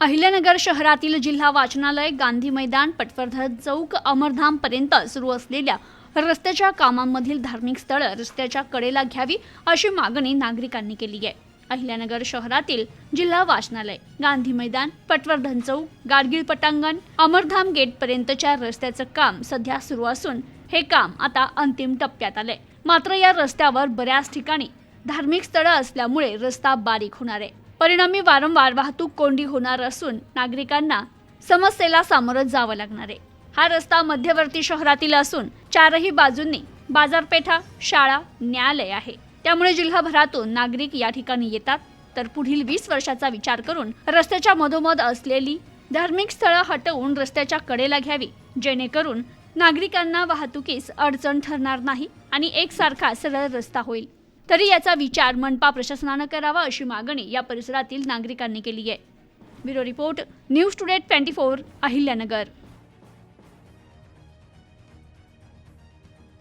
अहिल्यानगर शहरातील जिल्हा वाचनालय गांधी मैदान पटवर्धन चौक अमरधामपर्यंत सुरू असलेल्या रस्त्याच्या कामांमधील धार्मिक स्थळं रस्त्याच्या कडेला घ्यावी अशी मागणी नागरिकांनी केली आहे. अहिल्यानगर शहरातील जिल्हा वाचनालय गांधी मैदान पटवर्धन चौक गाडगीळ पटांगण अमरधाम गेटपर्यंतच्या रस्त्याचं काम सध्या सुरू असून हे काम आता अंतिम टप्प्यात आलंय. मात्र या रस्त्यावर बऱ्याच ठिकाणी धार्मिक स्थळं असल्यामुळे रस्ता बारीक होणार आहे. परिणामी वारंवार वाहतूक कोंडी होणार असून नागरिकांना समस्येला सामोरं जावं लागणार आहे. हा रस्ता मध्यवर्ती शहरातील असून चारही बाजूंनी बाजारपेठा शाळा न्यायालय आहे. त्यामुळे जिल्हाभरातून नागरिक या ठिकाणी येतात. तर पुढील वीस वर्षाचा विचार करून रस्त्याच्या मधोमध असलेली धार्मिक स्थळं हटवून रस्त्याच्या कडेला घ्यावी जेणेकरून नागरिकांना वाहतुकीस अडचण ठरणार नाही आणि एकसारखा सरळ रस्ता होईल. तरी याचा विचार मनपा प्रशासनानं करावा अशी मागणी या परिसरातील नागरिकांनी केली आहे. Bureau report news today twenty four Ahilyanagar.